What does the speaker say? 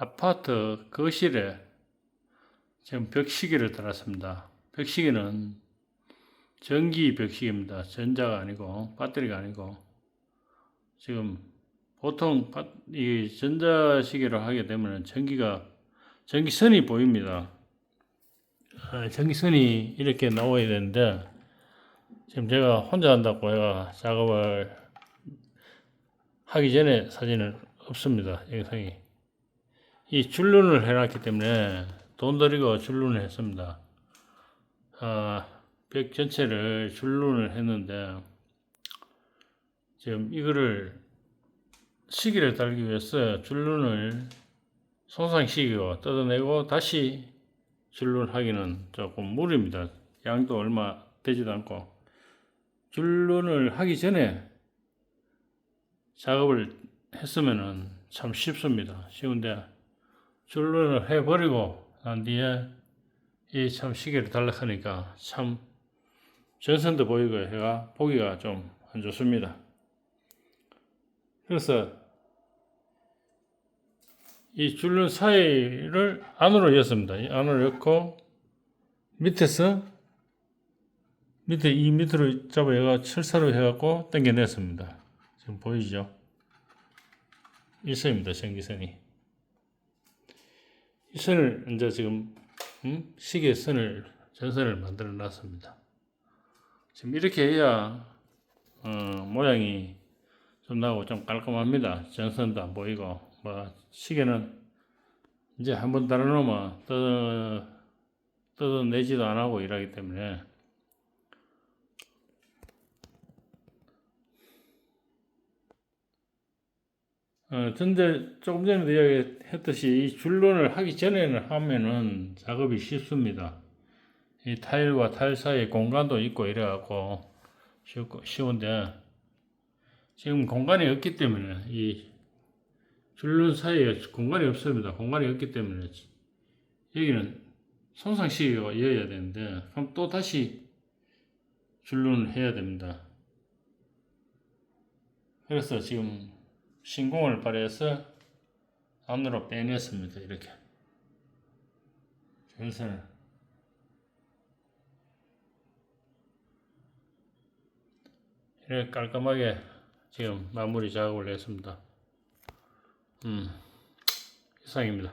아파트 거실에 지금 벽시계를 달았습니다. 벽시계는 전기 벽시계입니다. 전자가 아니고 배터리가 아니고 지금 보통 바- 이 전자시계로 하게 되면 전기가 전기선이 보입니다. 아, 전기선이 이렇게 나와야 되는데 지금 제가 혼자 한다고 해가 작업을 하기 전에 사진은 없습니다. 영상이. 이 줄눈을 해놨기 때문에 돈 들이고 줄눈을 했습니다. 아, 벽 전체를 줄눈을 했는데 지금 이거를 시계를 달기 위해서 줄눈을 손상시키고 뜯어내고 다시 줄눈 하기는 조금 무리입니다. 양도 얼마 되지도 않고 줄눈을 하기 전에 작업을 했으면은 참 쉽습니다. 쉬운데 줄눈을 해버리고 난 뒤에 이 참 시계를 달락하니까 참 전선도 보이고 해가 보기가 좀 안 좋습니다. 그래서 이 줄눈 사이를 안으로 였습니다. 이 안으로 였고 밑에서 밑에 이 밑으로 잡아 얘가 철사로 해갖고 당겨냈습니다. 지금 보이죠? 이 선입니다. 전기선이. 이 선을 이제 지금 음? 시계 선을 전선을 만들어 놨습니다. 지금 이렇게 해야 어, 모양이 좀 나고 좀 깔끔합니다. 전선도 안 보이고 뭐 시계는 이제 한번 달아놓으면 뜯어 뜯어내지도 안 하고 일하기 때문에 어, 근데 조금 전에도 이야기했듯이 이 줄눈을 하기 전에는 하면은 작업이 쉽습니다. 이 타일과 타일 사이에 공간도 있고 이래갖고 쉬운데 지금 공간이 없기 때문에 이 줄눈 사이에 공간이 없습니다. 공간이 없기 때문에 여기는 손상시계가 이어야 되는데 그럼 또 다시 줄눈을 해야 됩니다. 그래서 지금 신공을 발휘해서 안으로 빼냈습니다. 이렇게 전선을 이렇게 깔끔하게 지금 마무리 작업을 했습니다. 음, 이상입니다.